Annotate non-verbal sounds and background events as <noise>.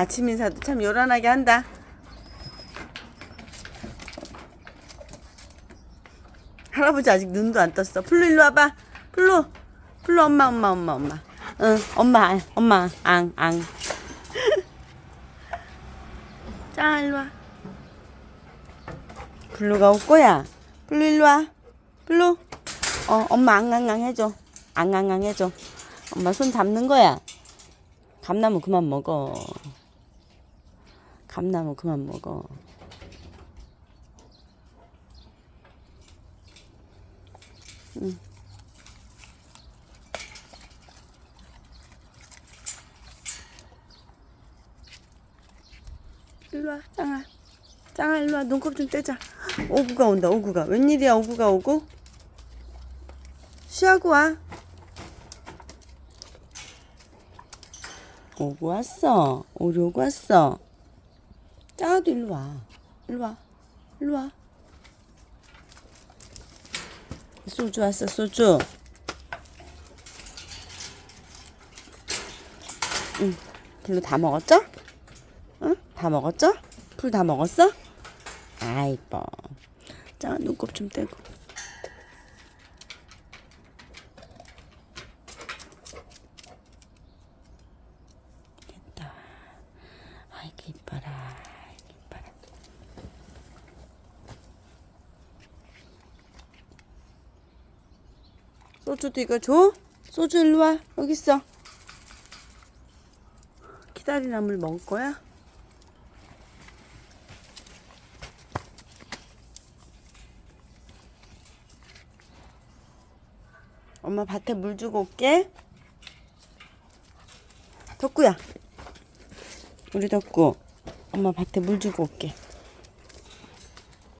아침 인사도 참 요란하게 한다. 할아버지 아직 눈도 안 떴어. 플루 일로 와봐. 플루. 플루 엄마 엄마 엄마 엄마. 응 엄마 엄마 앙 앙. <laughs> 짱 일로 와. 블루가 올 거야. 블루 일로 와. 블루. 어 엄마 앙앙앙 해줘. 앙앙앙 해줘. 엄마 손 잡는 거야. 감나무 그만 먹어. 감나무 그만 먹어. 응. 일로 와, 짱아. 짱아, 일로 와. 눈곱 좀 떼자. 오구가 온다, 오구가. 웬일이야, 오구가 오고? 쉬하고 와. 오고 왔어. 오고 왔어. 짱아도 일로 와. 일로 와. 일로 와. 소주 왔어, 소주. 응. 불로 다 먹었죠? 응? 다 먹었죠? 풀 다 먹었어? 아이뻐. 짱아 눈곱 좀 떼고. 됐다. 아이고 이뻐라. 아이고 이뻐라. 소주도 이거 줘? 소주 일로 와. 여기 있어. 기다리나물 먹을 거야? 엄마 밭에 물 주고 올게. 덕구야. 우리 덕구. 엄마 밭에 물 주고 올게.